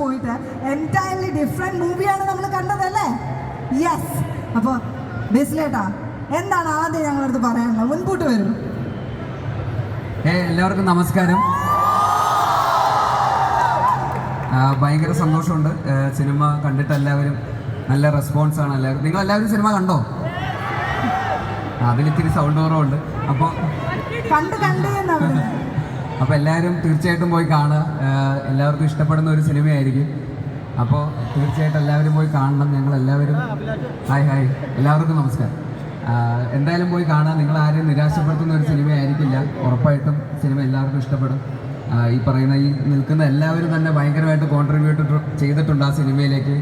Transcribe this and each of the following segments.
പോയിട്ട് entirely different മൂവിയാണ് നമ്മൾ കണ്ടതല്ലേ? യെസ് അപ്പോൾ ബിസിലേട്ടാ എന്താണ് ആദ്യം ഞങ്ങളടുത്ത് പറയാനുള്ളത്? മുൻപോട്ട് വരും. എല്ലാവർക്കും നമസ്കാരം. ഭയങ്കര സന്തോഷമുണ്ട്. സിനിമ കണ്ടിട്ട് എല്ലാവരും നല്ല റെസ്പോൺസ് ആണ് എല്ലാവരും. നിങ്ങൾ എല്ലാവരും സിനിമ കണ്ടോ? അതിലിത്തിരി സൗണ്ട് കുറവുണ്ട്. അപ്പോൾ കണ്ട് അപ്പോൾ എല്ലാവരും തീർച്ചയായിട്ടും പോയി കാണുക. എല്ലാവർക്കും ഇഷ്ടപ്പെടുന്ന ഒരു സിനിമയായിരിക്കും. അപ്പോൾ തീർച്ചയായിട്ടും എല്ലാവരും പോയി കാണണം. ഞങ്ങൾ എല്ലാവരും ഹായ് ഹായ്. എല്ലാവർക്കും നമസ്കാരം. എന്തായാലും പോയി കാണാൻ നിങ്ങൾ ആരെയും നിരാശപ്പെടുത്തുന്ന ഒരു സിനിമയായിരിക്കില്ല. ഉറപ്പായിട്ടും സിനിമ എല്ലാവർക്കും ഇഷ്ടപ്പെടും. ഈ പറയുന്ന ഈ നിൽക്കുന്ന എല്ലാവരും തന്നെ ഭയങ്കരമായിട്ട് കോൺട്രിബ്യൂട്ട് ചെയ്തിട്ടുണ്ട് ആ സിനിമയിലേക്ക്.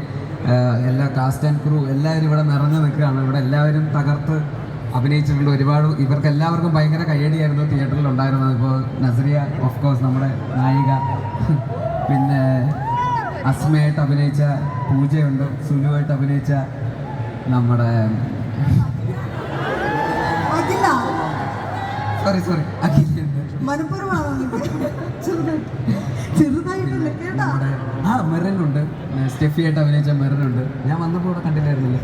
എല്ലാ കാസ്റ്റ് ആൻഡ് ക്രൂ എല്ലാവരും ഇവിടെ നിറഞ്ഞു നിൽക്കുകയാണ്. ഇവിടെ എല്ലാവരും തകർത്ത് അഭിനയിച്ചിട്ടുണ്ട് ഒരുപാട് ഇവർക്ക് എല്ലാവർക്കും ഭയങ്കര കയ്യടിയായിരുന്നു തിയേറ്ററിൽ ഉണ്ടായിരുന്നത് ഇപ്പോൾ നസറിയ ഓഫ് കോഴ്സ് നമ്മുടെ നായിക പിന്നെ അസ്മയായിട്ട് അഭിനയിച്ച പൂജയുണ്ട് സുനുവായിട്ട് അഭിനയിച്ച നമ്മുടെ സോറി സോറി അഖിലുണ്ട് നമ്മുടെ ആ മെറിനുണ്ട്. സ്റ്റെഫിയായിട്ട് അഭിനയിച്ച മെറിനുണ്ട്. ഞാൻ വന്നപ്പോൾ ഇവിടെ കണ്ടില്ലായിരുന്നില്ല?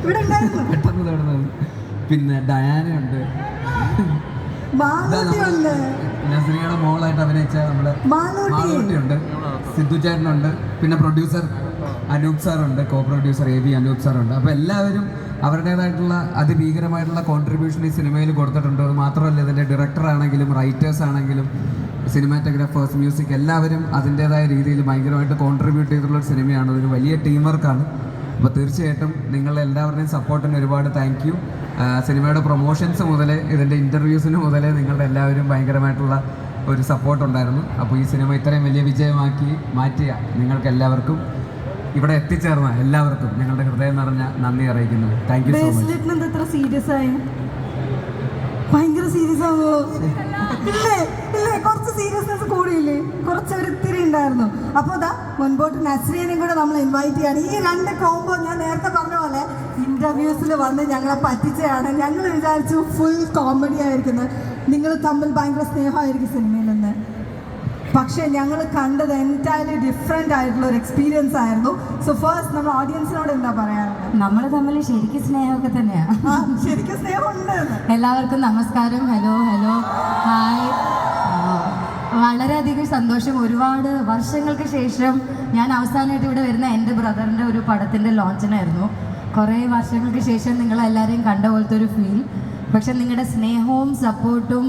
പെട്ടെന്ന് തേടുന്നത്. പിന്നെ ഡയാനയുണ്ട്. നസ്രിയുടെ മോളായിട്ട് അഭിനയിച്ച നമ്മുടെ മാളൂട്ടിയുണ്ട് സിദ്ധു ചേട്ടനുണ്ട്. പിന്നെ producer Anoop സാറുണ്ട്. Co producer A B Anoop സാറുണ്ട്. അപ്പോൾ എല്ലാവരും അവരുടേതായിട്ടുള്ള അതിഭീകരമായിട്ടുള്ള കോൺട്രിബ്യൂഷൻ ഈ സിനിമയിൽ കൊടുത്തിട്ടുണ്ട്. അത് മാത്രമല്ല ഇതിന്റെ ഡയറക്ടർ ആണെങ്കിലും റൈറ്റേഴ്സ് ആണെങ്കിലും സിനിമാറ്റോഗ്രാഫേഴ്സ് മ്യൂസിക് എല്ലാവരും അതിന്റേതായ രീതിയിൽ ഭയങ്കരമായിട്ട് കോൺട്രിബ്യൂട്ട് ചെയ്തിട്ടുള്ള ഒരു സിനിമയാണ്. അതൊരു വലിയ ടീം വർക്കാണ് അപ്പോൾ തീർച്ചയായിട്ടും നിങ്ങളെല്ലാവരുടെയും സപ്പോർട്ടിന് ഒരുപാട് താങ്ക് യു സിനിമയുടെ പ്രൊമോഷൻസ് മുതൽ ഇതിന്റെ ഇന്റർവ്യൂസിന് മുതൽ നിങ്ങളുടെ എല്ലാവരും ഭയങ്കരമായിട്ടുള്ള ഒരു സപ്പോർട്ട് ഉണ്ടായിരുന്നു. അപ്പോൾ ഈ സിനിമ ഇത്രയും വലിയ വിജയമാക്കി മാറ്റിയ നിങ്ങൾക്ക് എല്ലാവർക്കും ഇവിടെ എത്തിച്ചേർന്ന എല്ലാവർക്കും ഞങ്ങളുടെ ഹൃദയം നിറഞ്ഞ നന്ദി അറിയിക്കുന്നു. Thank you so much serious ആയി ഭയങ്കര സീരിയസ് ആവോ? ഇല്ലേ ഇല്ലേ കുറച്ച് സീരിയസ്നെസ് കൂടിയില്ലേ? കുറച്ച് ഒരു ഇത്തിരി ഉണ്ടായിരുന്നു. അപ്പോൾ അതാ മുൻപോട്ട് നസ്രീനെയും കൂടെ നമ്മൾ ഇൻവൈറ്റ് ചെയ്യാണ്. ഈ രണ്ട് കോംബോ ഞാൻ നേരത്തെ പറഞ്ഞ പോലെ ഇന്റർവ്യൂസിൽ വന്ന് ഞങ്ങളെ പറ്റിച്ചതാണ്. ഞങ്ങൾ വിചാരിച്ചു ഫുൾ കോമഡി ആയിരിക്കുന്നത്. നിങ്ങൾ തമ്മിൽ ഭയങ്കര സ്നേഹമായിരിക്കും സിനിമയിൽ നിന്ന്. പക്ഷേ ഞങ്ങൾ കണ്ടത് എന്റയർലി ഡിഫറെന്റ് ആയിട്ടുള്ള ഒരു എക്സ്പീരിയൻസ് ആയിരുന്നു. സോ ഫസ്റ്റ് നമ്മൾ ഓഡിയൻസിനോട് എന്താ പറയാനുള്ളത്? നമ്മൾ തമ്മിൽ ശരിക്കും സ്നേഹമൊക്കെ തന്നെയാണ് ആ ശരിക്കും സ്നേഹമുണ്ട്. എല്ലാവർക്കും നമസ്കാരം. Hello hello hi. വളരെയധികം സന്തോഷം. ഒരുപാട് വർഷങ്ങൾക്ക് ശേഷം ഞാൻ അവസാനമായിട്ട് ഇവിടെ വരുന്ന എന്റെ ബ്രദറിന്റെ ഒരു പടത്തിന്റെ ലോഞ്ചിനായിരുന്നു. കുറേ വർഷങ്ങൾക്ക് ശേഷം നിങ്ങളെല്ലാവരെയും കണ്ട പോലത്തെ ഒരു ഫീൽ പക്ഷെ നിങ്ങളുടെ സ്നേഹവും സപ്പോർട്ടും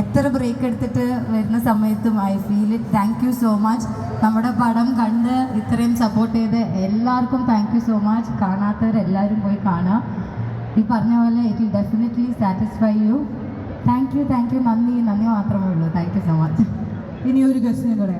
എത്ര ബ്രേക്ക് എടുത്തിട്ട് വരുന്ന സമയത്തും I feel it thank you so much നമ്മുടെ പടം കണ്ട് ഇത്രയും സപ്പോർട്ട് ചെയ്ത് എല്ലാവർക്കും താങ്ക് യു സോ മച്ച് കാണാത്തവരെല്ലാവരും പോയി കാണാം. ഈ പറഞ്ഞ പോലെ it will definitely satisfy you thank you thank you നന്ദി നന്ദി മാത്രമേ ഉള്ളൂ. താങ്ക് യു സോ മച്ച് ഇനി ഒരു ക്വസ്റ്റ്യൻ കൂടെ.